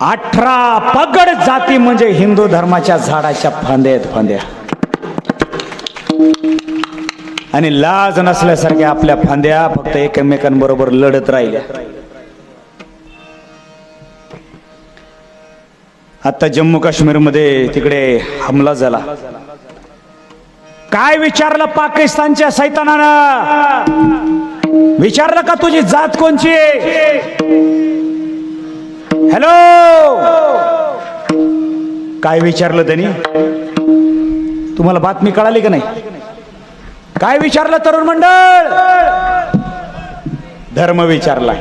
अठरा पगड जाती म्हणजे हिंदू धर्माच्या झाडाच्या फांद्या आहेत फांद्या. आणि लाज नसल्यासारख्या आपल्या फांद्या फक्त एकमेकांबरोबर लढत राहिल्या. आता जम्मू काश्मीरमध्ये तिकडे हमला झाला. काय विचारलं पाकिस्तानच्या सैतानानं? विचारलं का तुझी जात कोणची? हॅलो! काय विचारलं त्यांनी? तुम्हाला बातमी कळाली का नाही? काय विचारलं तरुण मंडळ? धर्म विचारला.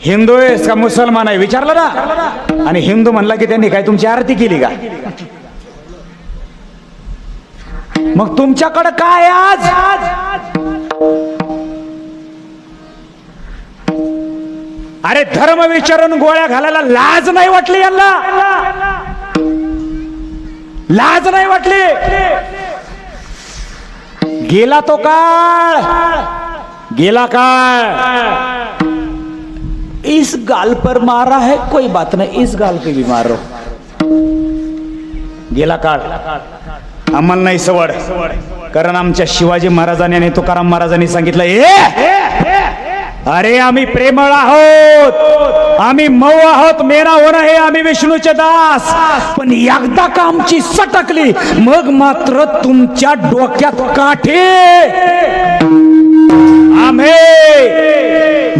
हिंदू आहेस का मुसलमान आहे? विचारलं ना? आणि हिंदू म्हणला की त्यांनी काय तुमची आरती केली का? मग तुमच्याकडं काय आज? अरे धर्म विचारून गोळ्या घालायला लाज नाही वाटली यांना? लाज नाही वाटली? गेला तो काळ. गेला काळ. इस गाल पर मारा है कोई बात नाही इस गाल पे भी मारो। गेला काळ. आम्हाला नाही सवड. कारण आमच्या शिवाजी महाराजांनी आणि तुकाराम महाराजांनी सांगितलं ए अरे आम्ही प्रेमळ आहोत. आम्ही मऊ आहोत. मेरा होणं हे आम्ही विष्णूचे दास. पण एकदा का आमची सटकली मग मात्र तुमच्या डोक्यात काठे. आम्ही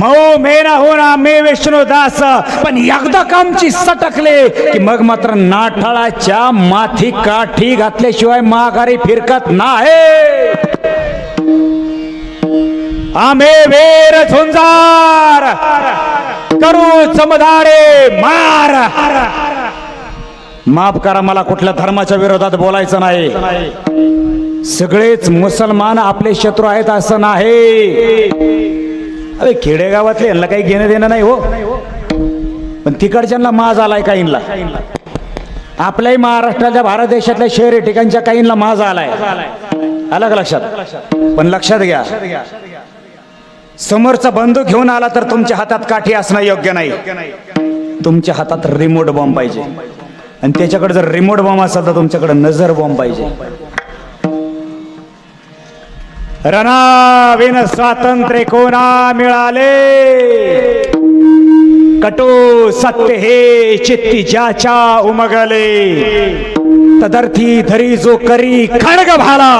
मऊ मेरा होऊन आम्ही विष्णू दास. पण एकदा का आमची सटकले की मग मात्र नाठाळाच्या माथी काठी घातल्याशिवाय माघारी फिरकत नाही. आम्ही वीर झुंजार। करू चमदारे मार। माफ करा मला कुठल्या धर्माच्या विरोधात बोलायचं नाही. सगळेच मुसलमान आपले शत्रू आहेत असं नाही. अरे खेडेगावातले यांना काही घेणं देणं नाही हो. पण तिकडच्यांना माज आलाय काहींना. आपल्याही महाराष्ट्राच्या भारत देशातल्या शहरी ठिकाणच्या काहींना माज आलाय. आला का लक्षात? पण लक्षात घ्या. समोरचा बंदूक घेऊन आला तर तुमच्या हातात काठी असणं योग्य नाही. तुमच्या हातात रिमोट बॉम्ब पाहिजे. आणि त्याच्याकडे जर रिमोट बॉम्ब असेल तर तुमच्याकडे नजर बॉम्ब पाहिजे. रणाविन स्वातंत्र्य कोणा मिळाले? कटो सत्य हे चित्ती ज्याच्या उमगले. तदर्थी धरी जो करी खडग भाला.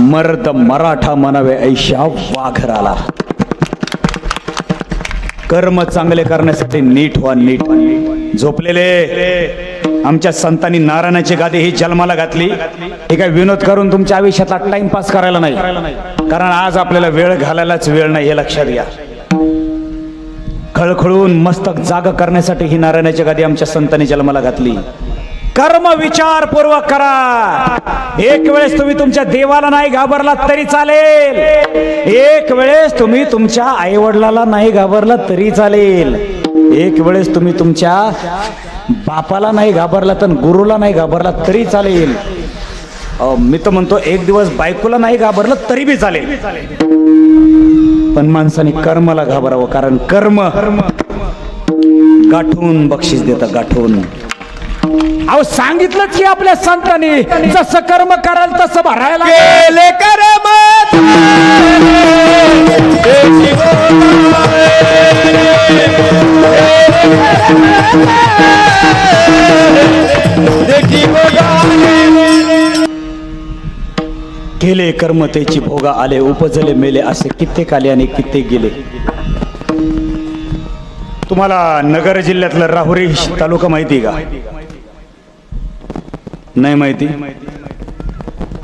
मर्द मराठा म्हणावे ऐशा वाघराला. कर्म चांगले करण्यासाठी नीट व्हा नीट झोपलेले आमच्या संतांनी नारायणाची गादी ही जन्माला घातली. हे काय विनोद करून तुमच्या आयुष्यातला टाइमपास करायला नाही. कारण आज आपल्याला वेळ घालायलाच वेळ नाही हे लक्षात घ्या. खळखळून मस्तक जाग करण्यासाठी ही नारायणाची गादी आमच्या संतांनी जन्माला घातली. कर्म विचारपूर्वक करा. एक वेळेस तुम्ही तुमच्या देवाला नाही घाबरला तरी चालेल. एक वेळेस तुम्ही तुमच्या आईवडिलाला नाही घाबरला तरी चालेल. एक वेळेस तुम्ही तुमच्या बापाला नाही घाबरला तर गुरुला नाही घाबरला तरी चालेल. मी तर म्हणतो एक दिवस बायकोला नाही घाबरलं तरी बी चालेल. पण माणसाने कर्माला घाबरावं कारण कर्म गाठून बक्षीस देतं गाठून. अहो सांगितलंच की आपल्या संतांनी जसं कर्म कराल तसं भरायला केले कर्म. केले कर्म त्याची भोगा आले उपजले मेले असे कित्येक आले आणि कित्येक गेले. तुम्हाला नगर जिल्ह्यातलं राहुरी तालुका माहिती आहे का? नाही माहिती.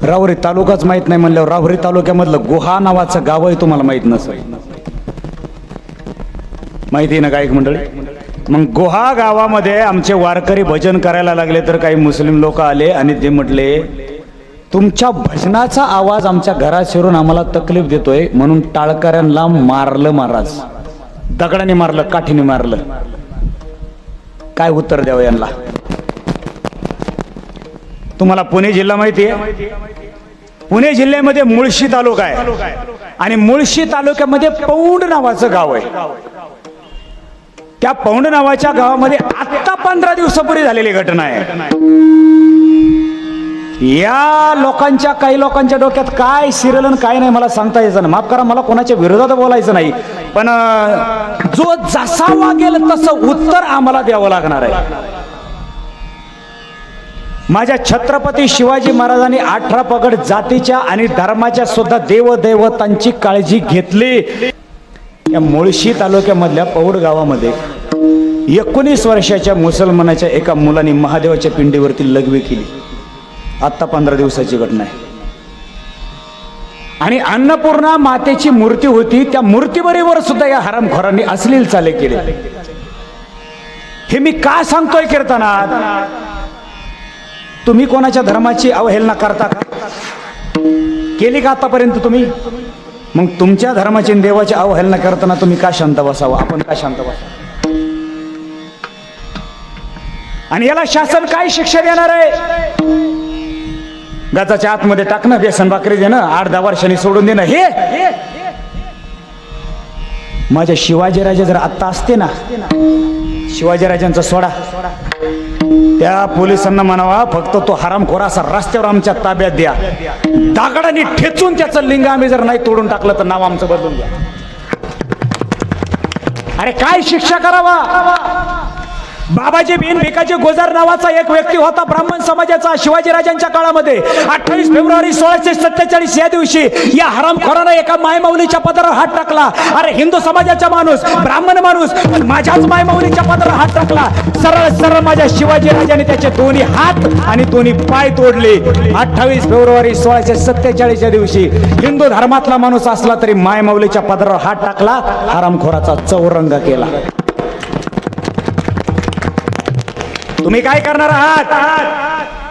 राहुरी तालुकाच माहीत नाही म्हणल्यावर राहुरी तालुक्यामधलं गुहा नावाचं गावही तुम्हाला माहीत नसेल. माहिती आहे ना गायक मंडळी? मग गुहा गावामध्ये आमचे वारकरी भजन करायला लागले तर काही मुस्लिम लोक आले आणि ते म्हटले तुमच्या भजनाचा आवाज आमच्या घरात शिरून आम्हाला तकलीफ देतोय म्हणून टाळकऱ्यांना मारलं महाराज. दगडाने मारलं काठीने मारलं. काय उत्तर द्यावं यांना? तुम्हाला पुणे जिल्हा माहिती आहे पुणे जिल्ह्यामध्ये मुळशी तालुका आहे. आणि मुळशी तालुक्यामध्ये पौंड नावाचं गाव आहे. त्या पौंड नावाच्या गावामध्ये आत्ता पंधरा दिवसापूर्वी झालेली घटना आहे. या लोकांच्या काही लोकांच्या डोक्यात काय सिरियल आणि काय नाही मला सांगता यायचं ना माफ करा मला कोणाच्या विरोधात बोलायचं नाही. पण जो जसा वागेल तसं उत्तर आम्हाला द्यावं लागणार आहे. माझ्या छत्रपती शिवाजी महाराजांनी अठरा पगड जातीच्या आणि धर्माच्या सुद्धा देवदेवतांची काळजी घेतली. या मुळशी तालुक्यामधल्या पौड गावामध्ये एकोणीस वर्षाच्या मुसलमानाच्या एका मुलाने महादेवाच्या पिंडीवरती लघवी केली. आत्ता पंधरा दिवसाची घटना आहे. आणि अन्नपूर्णा मातेची मूर्ती होती त्या मूर्तीबरोबर सुद्धा या हरामखोरांनी अश्लील चाले केले. हे मी का सांगतोय कीर्तनात? तुम्ही कोणाच्या धर्माची अवहेलना करता का? केली का आतापर्यंत तुम्ही? मग तुमच्या धर्माची देवाची अवहेलना करताना तुम्ही का शांत बसावं? आपण का शांत बसावं? आणि याला शासन काय शिक्षा देणार आहे? गाचाच्या आतमध्ये टाकणं बेसन भाकरी देणं आठ दहा वर्षांनी सोडून देणं हे? माझ्या शिवाजीराजे जर आत्ता असते ना शिवाजीराजांचा सोडा. त्या पोलिसांना म्हणावा फक्त तो हरामखोर असा रस्त्यावर आमच्या ताब्यात द्या. दागडाने ठेचून त्याचं लिंग आम्ही जर नाही तोडून टाकलं तर नाव आमचं बदलून द्या. अरे काय शिक्षा करावा? बाबाजी बिन भिकाजी गोजर नावाचा एक व्यक्ती होता. ब्राह्मण समाजाचा शिवाजीराजांच्या काळामध्ये. अठ्ठावीस फेब्रुवारी सोळाशे सत्तेचाळीस या दिवशी या हरामखोरानं एका मायमाऊलीच्या पदरावर हात टाकला. अरे हिंदू समाजाचा माणूस ब्राह्मण माणूस पण माझ्याच मायमाऊलीच्या पदरावर हात टाकला. सरळ सरळ माझ्या शिवाजीराजाने त्याचे दोन्ही हात आणि दोन्ही पाय तोडले. अठ्ठावीस फेब्रुवारी सोळाशे सत्तेचाळीस या दिवशी हिंदू धर्मातला माणूस असला तरी मायमाऊलीच्या पदरावर हात टाकला हरामखोराचा चौरंग केला. तुम्ही काय करणार आहात?